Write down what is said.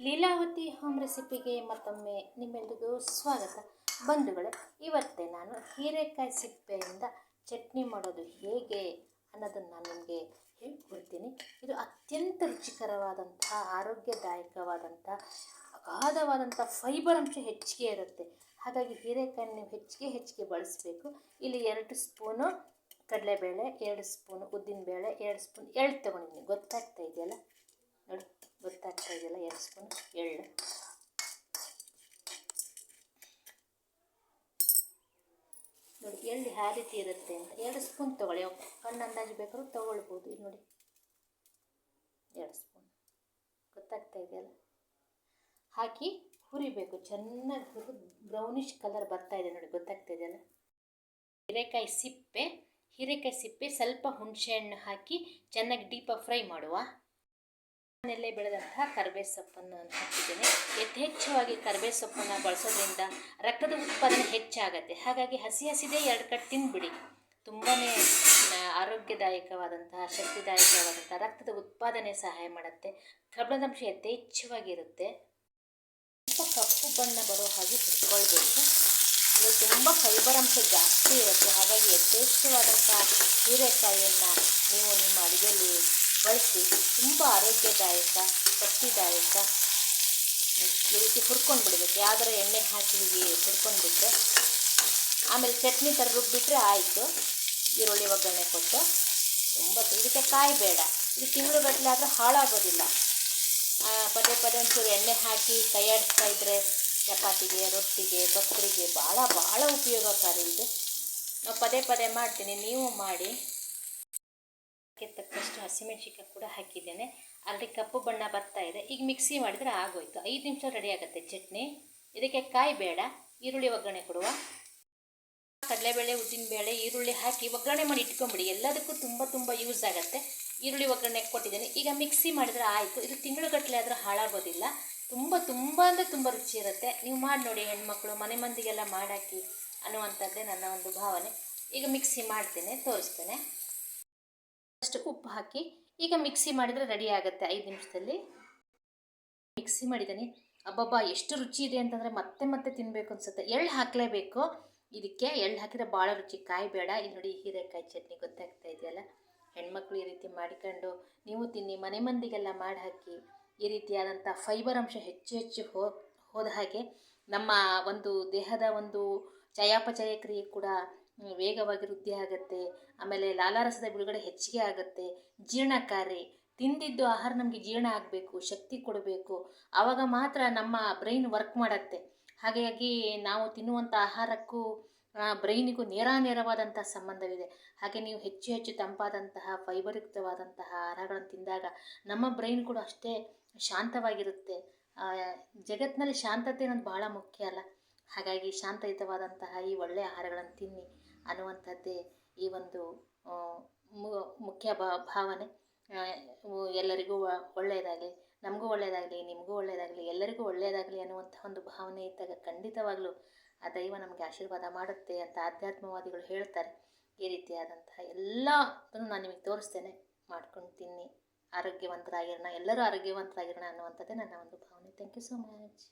Leelavathi home ರೆಸಿಪಿಗೆ ಮತ್ತೊಮ್ಮೆ ನಿಮ್ಮೆಲ್ಲರಿಗೂ ಸ್ವಾಗತ. ಬಂಧುಗಳೇ, ಇವತ್ತೇ ನಾನು ಹೀರೆಕಾಯಿ ಸಿಪ್ಪೆಯಿಂದ ಚಟ್ನಿ ಮಾಡೋದು ಹೇಗೆ ಅನ್ನೋದನ್ನು ನಾನು ನಿಮಗೆ ಹೇಳ್ಕೊಡ್ತೀನಿ. ಇದು ಅತ್ಯಂತ ರುಚಿಕರವಾದಂಥ ಆರೋಗ್ಯದಾಯಕವಾದಂಥ ಅಗಾಧವಾದಂಥ ಫೈಬರ್ ಅಂಶ ಹೆಚ್ಚಿಗೆ ಇರುತ್ತೆ. ಹಾಗಾಗಿ ಹೀರೆಕಾಯಿ ನೀವು ಹೆಚ್ಚಿಗೆ ಹೆಚ್ಚಿಗೆ ಬಳಸಬೇಕು. ಇಲ್ಲಿ ಎರಡು ಸ್ಪೂನು ಕಡಲೆಬೇಳೆ, ಎರಡು ಸ್ಪೂನು ಉದ್ದಿನಬೇಳೆ, ಎರಡು ಸ್ಪೂನ್ ಎಳ್ಳು ತೊಗೊಂಡಿದ್ದೀನಿ. ಗೊತ್ತಾಗ್ತಾ ಇದೆಯಲ್ಲ? ನೋಡಿ. ಗೊತ್ತಾಗ್ತಾ ಇದೆಯಲ್ಲ ಎರಡು ಸ್ಪೂನ್ ಎಳ್ಳು ನೋಡಿ ಎಳ್ಳು ಯಾವ ರೀತಿ ಇರುತ್ತೆ ಅಂತ. ಎರಡು ಸ್ಪೂನ್ ತೊಗೊಳ್ಳಿ. ಕಣ್ಣು ಅಂದಾಜು ಬೇಕಾದ್ರೂ ತೊಗೊಳ್ಬೋದು. ಇಲ್ಲಿ ನೋಡಿ. ಎರಡು ಸ್ಪೂನ್ ಗೊತ್ತಾಗ್ತಾ ಇದೆಯಲ್ಲ ಹಾಕಿ ಹುರಿಬೇಕು. ಚೆನ್ನಾಗಿ ಹುರಿದು ಬ್ರೌನಿಷ್ ಕಲರ್ ಬರ್ತಾ ಇದೆ ನೋಡಿ. ಗೊತ್ತಾಗ್ತಾ ಇದೆಯಲ್ಲ ಹಿರೇಕಾಯಿ ಸಿಪ್ಪೆ. ಹಿರೇಕಾಯಿ ಸಿಪ್ಪೆ ಸ್ವಲ್ಪ ಹುಣಸೆಹಣ್ಣು ಹಾಕಿ ಚೆನ್ನಾಗಿ ಡೀಪಾಗಿ ಫ್ರೈ ಮಾಡುವ. ಮನೆಯಲ್ಲೇ ಬೆಳೆದಂತಹ ಕರ್ಬೇ ಸೊಪ್ಪನ್ನು ಹಾಕಿದ್ದೇನೆ. ಯಥೇಚ್ಛವಾಗಿ ಕರ್ಬೇ ಸೊಪ್ಪನ್ನು ಬಳಸೋದ್ರಿಂದ ರಕ್ತದ ಉತ್ಪಾದನೆ ಹೆಚ್ಚಾಗತ್ತೆ. ಹಾಗಾಗಿ ಹಸಿ ಹಸಿದೇ ಎರಡು ಕಟ್ ತಿಂದುಬಿಡಿ ತುಂಬಾ ಆರೋಗ್ಯದಾಯಕವಾದಂತಹ, ಶಕ್ತಿದಾಯಕವಾದಂತಹ ರಕ್ತದ ಉತ್ಪಾದನೆ ಸಹಾಯ ಮಾಡುತ್ತೆ. ಕಬ್ಬಿಣದಂಶ ಯಥೇಚ್ಛವಾಗಿರುತ್ತೆ ಸ್ವಲ್ಪ ಕಪ್ಪು ಬಣ್ಣ ಬರೋ ಹಾಗೆ ಹುಡ್ಕೊಳ್ಬೇಕು ಇದು ತುಂಬ ಫೈಬರ್ ಅಂಶ ಜಾಸ್ತಿ ಇರುತ್ತೆ. ಹಾಗಾಗಿ ಯಥೇಚ್ಛವಾದಂತಹ ಹೀರೆಕಾಯಿಯನ್ನು ನೀವು ನಿಮ್ಮ ಅಡುಗೆಯಲ್ಲಿ ಬಳಸಿ ತುಂಬ ಆರೋಗ್ಯದಾಯಕ ಶಕ್ತಿದಾಯಕ ಈ ರೀತಿ ಹುರ್ಕೊಂಡು ಬಿಡಬೇಕು. ಯಾವ್ದಾರ ಎಣ್ಣೆ ಹಾಕಿ ಹೀಗೆ ಹುರ್ಕೊಂಡ್ಬಿಟ್ರೆ ಆಮೇಲೆ ಚಟ್ನಿ ಥರ ರುಬ್ಬಿಟ್ರೆ ಆಯಿತು. ಈರುಳ್ಳಿ, ಒಗ್ಗರಣೆ ಕೊಟ್ಟು. ತುಂಬ ಇದಕ್ಕೆ ಕಾಯಿ ಬೇಡ. ಇದು ತಿಂಗಳುಗಟ್ಟಲೆ ಆದರೆ ಹಾಳಾಗೋದಿಲ್ಲ. ಪದೇ ಪದೇ ಒಂಚೂರು ಎಣ್ಣೆ ಹಾಕಿ ಕೈಯಾಡಿಸ್ತಾ ಇದ್ದರೆ ಚಪಾತಿಗೆ, ರೊಟ್ಟಿಗೆ ಬಕ್ಕರಿಗೆ ಭಾಳ ಭಾಳ ಉಪಯೋಗಕಾರಿ ಇದು. ನಾವು ಪದೇ ಪದೇ ಮಾಡ್ತೀನಿ. ನೀವು ಮಾಡಿ. ಹಸಿಮೆಣ್ಸಿಕಾಯಿ ಕೂಡ ಹಾಕಿದ್ದೇನೆ. ಅಲ್ಲಿ ಕಪ್ಪು ಬಣ್ಣ ಬರ್ತಾ ಇದೆ. ಈಗ ಮಿಕ್ಸಿ ಮಾಡಿದರೆ ಆಗೋಯ್ತು. ಐದು ನಿಮಿಷ ರೆಡಿ ಆಗುತ್ತೆ ಚಟ್ನಿ. ಇದಕ್ಕೆ ಕಾಯಿ ಬೇಡ, ಈರುಳ್ಳಿ ಒಗ್ಗರಣೆ ಕೊಡುವ. ಕಡಲೆಬೇಳೆ, ಉದ್ದಿನಬೇಳೆ, ಈರುಳ್ಳಿ ಹಾಕಿ ಒಗ್ಗರಣೆ ಮಾಡಿ ಇಟ್ಕೊಂಬಿಡಿ ಎಲ್ಲದಕ್ಕೂ ತುಂಬ ತುಂಬ ಯೂಸ್ ಆಗುತ್ತೆ. ಈರುಳ್ಳಿ ಒಗ್ಗರಣೆ ಕೊಟ್ಟಿದ್ದೇನೆ. ಈಗ ಮಿಕ್ಸಿ ಮಾಡಿದರೆ ಆಯಿತು. ಇದು ತಿಂಗಳುಗಟ್ಟಲೆ ಆದರೂ ಹಾಳಾಗೋದಿಲ್ಲ. ತುಂಬ ತುಂಬ ಅಂದರೆ ತುಂಬ ರುಚಿ ಇರುತ್ತೆ. ನೀವು ಮಾಡಿ ನೋಡಿ ಹೆಣ್ಮಕ್ಳು, ಮನೆ ಮಂದಿಗೆಲ್ಲ ಮಾಡಾಕಿ ಅನ್ನುವಂಥದ್ದೇ ನನ್ನ ಒಂದು ಭಾವನೆ. ಈಗ ಮಿಕ್ಸಿ ಮಾಡ್ತೇನೆ, ತೋರಿಸ್ತೇನೆ. ಅಷ್ಟು ಉಪ್ಪು ಹಾಕಿ, ಈಗ ಮಿಕ್ಸಿ ಮಾಡಿದರೆ ರೆಡಿ ಆಗುತ್ತೆ ಐದು ನಿಮಿಷದಲ್ಲಿ. ಮಿಕ್ಸಿ ಮಾಡಿದ್ದೀನಿ. ಅಬ್ಬಬ್ಬ, ಎಷ್ಟು ರುಚಿ ಇದೆ ಅಂತಂದರೆ ಮತ್ತೆ ಮತ್ತೆ ತಿನ್ನಬೇಕು ಅನ್ಸುತ್ತೆ. ಎಳ್ಳು ಹಾಕಲೇಬೇಕು. ಇದಕ್ಕೆ ಎಳ್ಳು ಹಾಕಿದರೆ ಭಾಳ ರುಚಿ. ಕಾಯಿ ಬೇಡ. ಇಲ್ಲಿ ನೋಡಿ ಹೀರೆಕಾಯಿ ಚಟ್ನಿ ಗೊತ್ತಾಗ್ತಾ ಇದೆಯಲ್ಲ? ಹೆಣ್ಮಕ್ಳು ಈ ರೀತಿ ಮಾಡಿಕೊಂಡು ನೀವು ತಿನ್ನಿ, ಮನೆ ಮಂದಿಗೆಲ್ಲ ಮಾಡಿ ಹಾಕಿ ಈ ರೀತಿಯಾದಂಥ ಫೈಬರ್ ಅಂಶ ಹೆಚ್ಚು ಹೆಚ್ಚು ಹೋ, ಹೋದ ಹಾಗೆ ನಮ್ಮ ಒಂದು ದೇಹದ ಒಂದು ಚಯಾಪಚಯ ಕ್ರಿಯೆ ಕೂಡ ವೇಗವಾಗಿ ವೃದ್ಧಿ ಆಗುತ್ತೆ. ಆಮೇಲೆ ಲಾಲಾರಸದ ಬಿಡುಗಡೆ ಹೆಚ್ಚಿಗೆ ಆಗುತ್ತೆ. ಜೀರ್ಣಕಾರಿ ತಿಂದಿದ್ದು ಆಹಾರ ನಮಗೆ ಜೀರ್ಣ ಆಗಬೇಕು, ಶಕ್ತಿ ಕೊಡಬೇಕು. ಆವಾಗ ಮಾತ್ರ ನಮ್ಮ ಬ್ರೈನ್ ವರ್ಕ್ ಮಾಡುತ್ತೆ. ಹಾಗಾಗಿ ನಾವು ತಿನ್ನುವಂಥ ಆಹಾರಕ್ಕೂ ಬ್ರೈನಿಗೂ ನೇರಾನೇರವಾದಂತಹ ಸಂಬಂಧವಿದೆ. ಹಾಗೆ ನೀವು ಹೆಚ್ಚು ಹೆಚ್ಚು ತಂಪಾದಂತಹ, ಫೈಬರ್ಯುಕ್ತವಾದಂತಹ ಆಹಾರಗಳನ್ನು ತಿಂದಾಗ ನಮ್ಮ ಬ್ರೈನ್ ಕೂಡ ಅಷ್ಟೇ ಶಾಂತವಾಗಿರುತ್ತೆ. ಜಗತ್ತಿನಲ್ಲಿ ಶಾಂತತೆ ಅನ್ನೋದು ಭಾಳ ಮುಖ್ಯ ಅಲ್ಲ. ಹಾಗಾಗಿ ಶಾಂತಯುತವಾದಂತಹ ಈ ಒಳ್ಳೆಯ ಆಹಾರಗಳನ್ನು ತಿನ್ನಿ ಅನ್ನುವಂಥದ್ದೇ ಈ ಒಂದು ಮುಖ್ಯ ಭಾವನೆ. ಎಲ್ಲರಿಗೂ ಒಳ್ಳೆಯದಾಗಲಿ, ನಮಗೂ ಒಳ್ಳೆಯದಾಗಲಿ, ನಿಮಗೂ ಒಳ್ಳೆಯದಾಗಲಿ, ಎಲ್ಲರಿಗೂ ಒಳ್ಳೆಯದಾಗಲಿ ಅನ್ನುವಂಥ ಒಂದು ಭಾವನೆ ಇದ್ದಾಗ ಖಂಡಿತವಾಗಲೂ ಆ ದೈವ ನಮಗೆ ಆಶೀರ್ವಾದ ಮಾಡುತ್ತೆ ಅಂತ ಆಧ್ಯಾತ್ಮವಾದಿಗಳು ಹೇಳ್ತಾರೆ. ಈ ರೀತಿಯಾದಂತಹ ಎಲ್ಲದನ್ನು ನಾನು ನಿಮಗೆ ತೋರಿಸ್ತೇನೆ. ಮಾಡ್ಕೊಂಡು ತಿನ್ನಿ. ಆರೋಗ್ಯವಂತರಾಗಿರೋಣ, ಎಲ್ಲರೂ ಆರೋಗ್ಯವಂತರಾಗಿರೋಣ ಅನ್ನುವಂಥದ್ದೇ ನನ್ನ ಒಂದು ಭಾವನೆ. Thank you so much